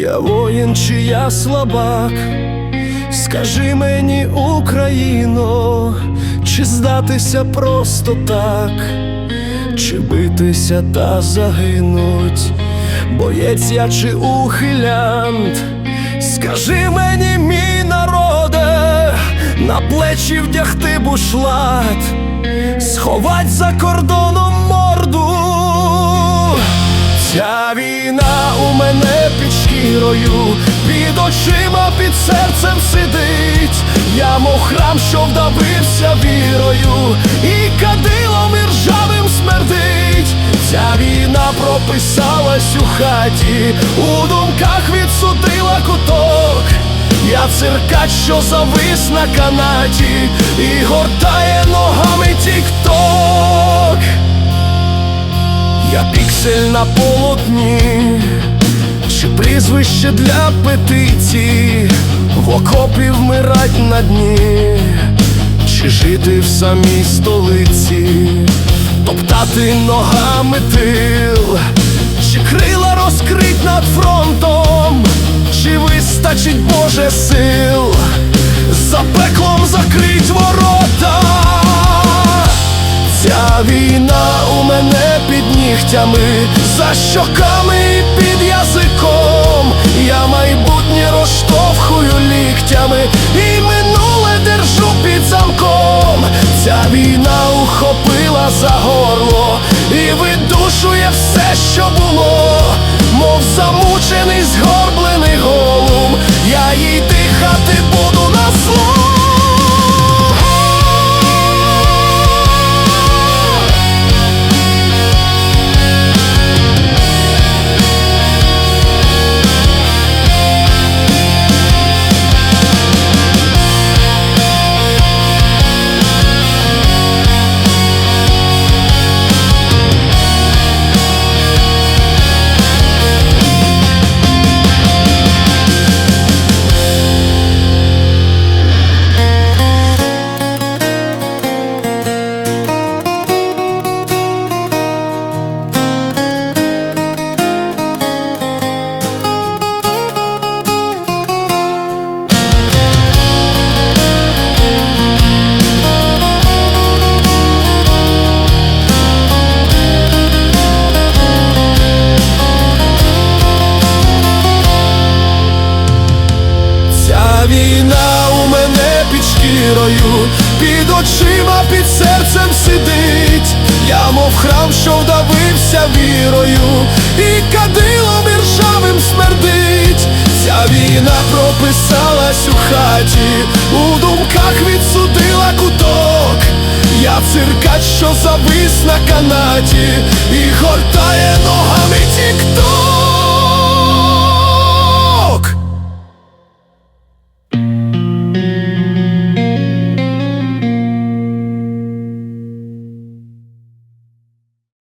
Я воїн чи я слабак, скажи мені, Україно, чи здатися просто так, чи битися та загинуть, боєць я чи ухилянт, скажи мені, мій народе, на плечі вдягти бушлат, сховать за кордоном морду. Ця війна у мене під під очима, під серцем сидить. Я мов храм, що вдавився вірою, і кадилом і ржавим смердить. Ця війна прописалась у хаті, у думках відсудила куток. Я циркач, що завис на канаті, і гортає ногами тік-ток. Я піксель на полотні, прізвище для петиції, в окопі вмирать на дні, чи жити в самій столиці, топтати ногами тил, чи крила розкрить над фронтом, чи вистачить Боже сил, за пеклом закрить ворота. Ця війна у мене під нігтями, за щоками Ця війна ухопила за горло і видушує все, що було, під під очима, під серцем сидить. Я мов храм, що вдавився вірою, і кадилом і ржавим смердить. Ця війна прописалась у хаті, у думках відсудила куток. Я циркач, що завис на канаті, і гортає тік-ток